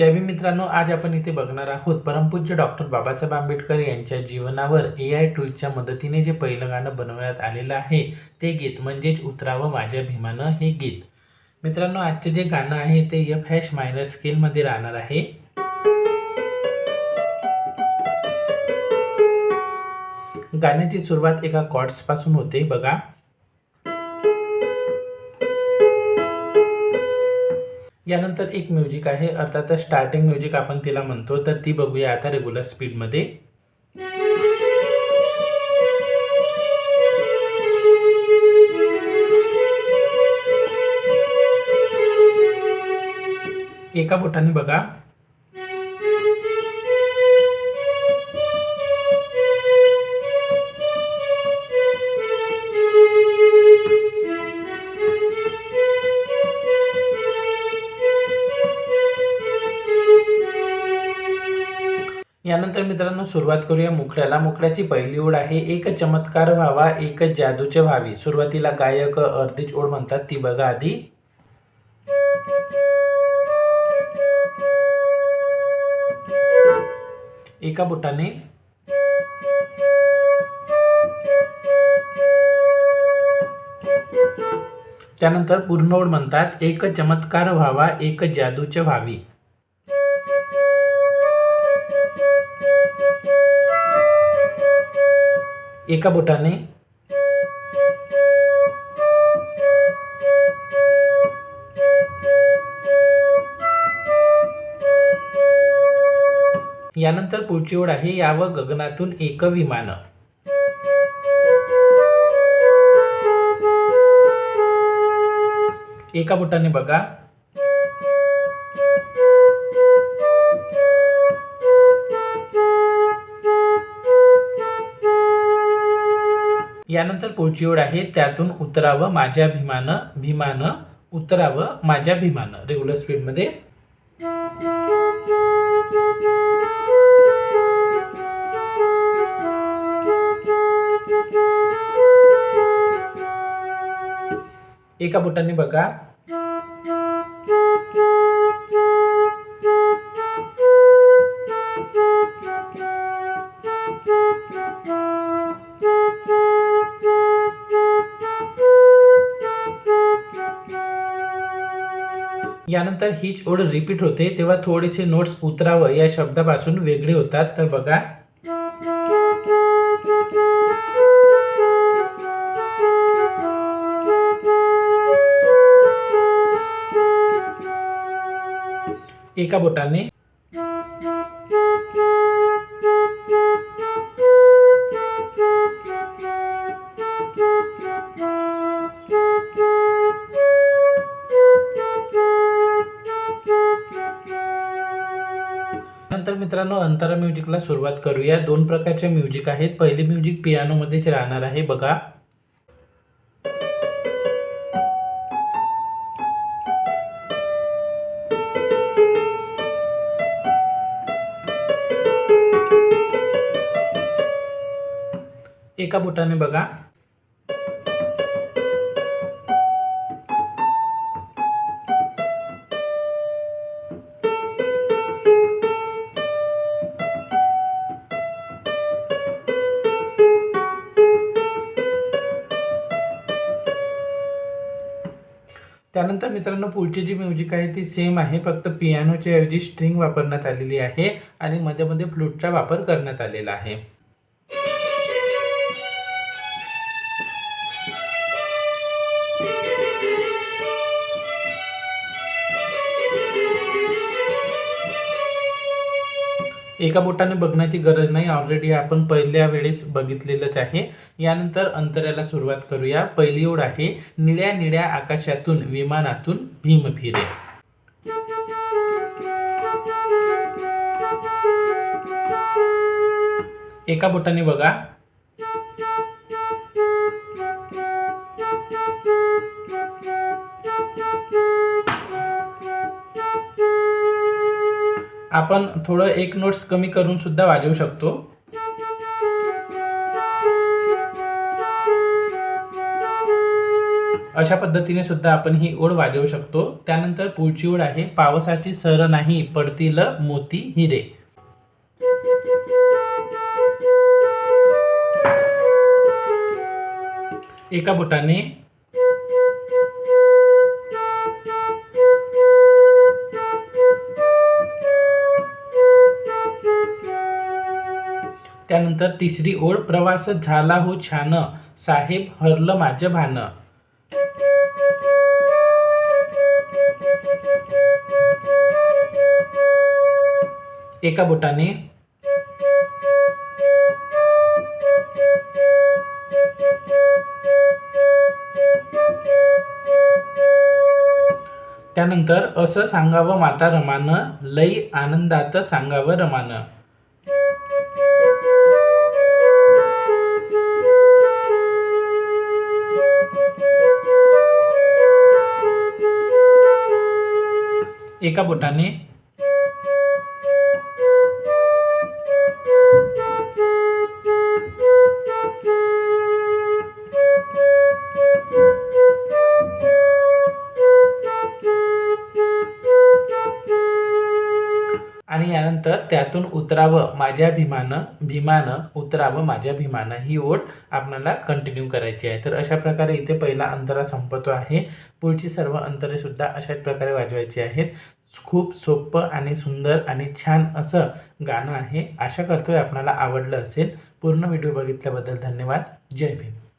जयवी मित्रांनो आज आपण इथे बघणार आहोत परमपूज्य डॉक्टर बाबासाहेब आंबेडकर यांच्या जीवनावर ए आय टूलच्या मदतीने जे पहिलं गाणं बनवण्यात आलेलं आहे ते गीत म्हणजेच उतरावं माझ्या भीमानं हे गीत. मित्रांनो आजचे जे गाणं आहे ते एफ हॅश मायनर स्केलमध्ये राहणार आहे. गाण्याची सुरुवात एका कॉर्ड्सपासून होते बघा. यानंतर एक म्युझिक आहे अर्थात स्टार्टिंग म्युझिक आपण तिला म्हणतो तर ती बघूया आता रेग्युलर स्पीडमध्ये एका बोटाने बघा. यानंतर मित्रांनो सुरुवात करूया मुखड्याला मुखड्याची पहिली ओढ आहे एक चमत्कार व्हावा एक जादूचे व्हावी. सुरुवातीला गायक अर्धीच ओढ म्हणतात ती बघा आधी. एका बोटाने. त्यानंतर पूर्ण ओढ म्हणतात एक चमत्कार व्हावा एक जादूचे व्हावी. एका बोटाने यानंतर पुढची ओढ आहे याव गगनातून एक विमान. एका बोटाने बघा. यानंतर पुढची ओळ आहे त्यातून उतरावं माझ्या भीमानं भीमानं उतरावं माझ्या भीमानं. रेग्युलर स्पीडमध्ये एका बोटाने बघा. यानंतर हीच ओळ रिपीट होते. तेव्हा थोडेसे नोट्स उतरावं. या शब्दापासून वेगळे होतात. तर बघा. एका बोटाने नंतर मित्रांनो अंतरा म्युझिकला सुरुवात करूया. दोन प्रकारचे म्युझिक आहेत. पहिले म्युझिक पियानोमध्येच राहणार आहे. बघा. एका बोटाने बघा. त्यानंतर मित्रांनो पुढची जी म्युझिक आहे ती सेम आहे. फक्त पियानोच्या ऐवजी स्ट्रिंग वापरण्यात आलेली आहे आणि मध्ये मध्ये फ्लूटचा वापर करण्यात आलेला आहे. एका बोटाने बघण्याची गरज नाही. ऑलरेडी आपण पहिल्या वेळेस बघितलेलंच आहे. यानंतर अंतराला सुरुवात करूया. पहिली ओढ आहे निळ्या निळ्या आकाशातून विमानातून भीम फिरे. एका बोटाने बघा. आपण थोडं एक नोट्स कमी करून सुद्धा वाजवू शकतो. अशा पद्धतीने सुद्धा आपण ही ओळ वाजवू शकतो. त्यानंतर पुढची ओळ आहे पावसाची सर नाही पडतील मोती हिरे. एका बोटाने त्यानंतर तिसरी ओळ प्रवास झाला हो छान. साहेब हरलं माझं भान. एका बोटाने. त्यानंतर असं सांगावं माता रमानं लई आनंदात सांगावं रमानं. एका बोटाने आणि यानंतर त्यातून उतरावं माझ्या भीमानं भीमानं उतरावं माझ्या भीमानं ही ओळ आपल्याला कंटिन्यू करायची आहे. तर अशा प्रकारे इथे पहिला अंतरा संपतो आहे. पुढची सर्व अंतरेसुद्धा अशाच प्रकारे वाजवायची आहेत. खूप सोपं आणि सुंदर आणि छान असं गाणं आहे. आशा करतोय आपणाला आवडलं असेल. पूर्ण व्हिडिओ बघितल्याबद्दल धन्यवाद. जय भीम.